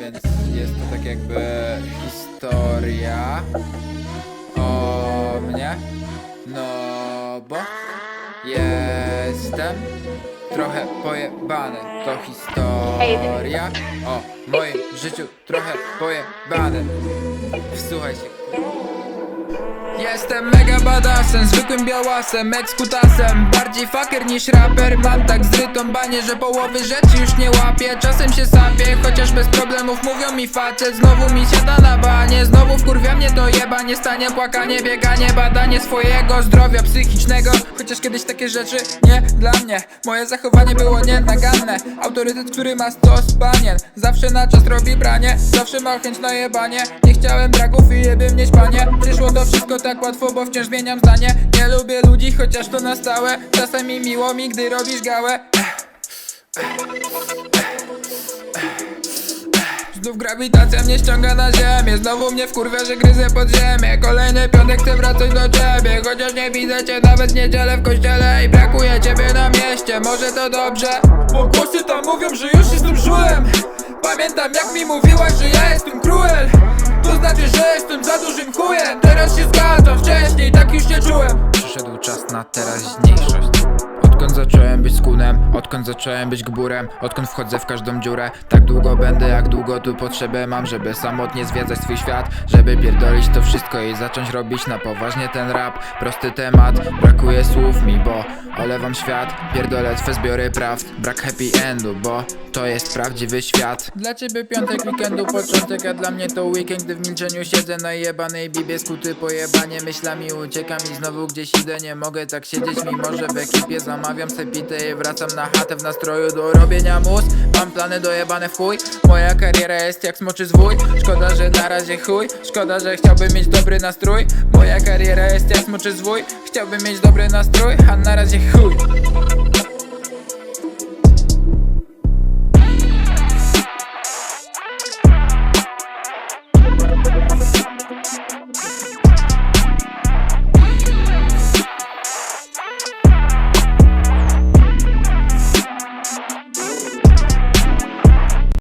Więc jest to tak jakby historia o mnie. No bo jestem trochę pojebany. To historia o moim życiu trochę pojebany. Wsłuchaj się. Jestem mega badassem, zwykłym białasem, ekskutasem. Bardziej fucker niż raper Mam tak zrytą banię, że połowy rzeczy już nie łapię. Czasem się sapię, chociaż bez problemów mówią mi facet. Znowu mi siada na banie, znowu wkurwia mnie to jebanie Stanie, płakanie, bieganie, badanie swojego zdrowia psychicznego. Chociaż kiedyś takie rzeczy nie dla mnie. Moje zachowanie było nienaganne. Autorytet, który ma stos panien Zawsze na czas robi branie, zawsze ma chęć na jebanie. Nie chciałem braków i jeby mnie wszystko tak łatwo, bo wciąż zmieniam zdanie. Nie lubię ludzi, chociaż to na stałe. Czasami miło mi, gdy robisz gałę. Znów grawitacja mnie ściąga na ziemię. Znowu mnie wkurwia, że gryzę pod ziemię. Kolejny piątek chcę wracać do ciebie. Chociaż nie widzę cię nawet niedzielę w kościele I brakuje ciebie na mieście, może to dobrze? Bo głosy tam mówią, że już jestem żulem. Pamiętam jak mi mówiłaś, że ja jestem cruel wcześniej tak już nie czułem. Przyszedł czas na teraźniejszość Odkąd zacząłem być skunem, odkąd zacząłem być gburem Odkąd wchodzę w każdą dziurę Tak długo będę, jak długo tu potrzebę mam Żeby samotnie zwiedzać swój świat Żeby pierdolić to wszystko i zacząć robić na poważnie ten rap. Prosty temat, brakuje słów mi, bo olewam świat Pierdolę twe zbiory prawd, brak happy endu, bo to jest prawdziwy świat. Dla ciebie piątek weekendu początek, a dla mnie to weekend Gdy w milczeniu siedzę na jebanej bibie Skuty pojebanie myślami uciekam i znowu gdzieś idę Nie mogę tak siedzieć, mimo że w ekipie zamawiam se pitę I wracam na chatę w nastroju do robienia mus. Mam plany dojebane w chuj. Moja kariera jest jak smoczy zwój. Szkoda, że na razie chuj. Szkoda, że chciałbym mieć dobry nastrój. Moja kariera jest jak smoczy zwój. Chciałbym mieć dobry nastrój, a na razie chuj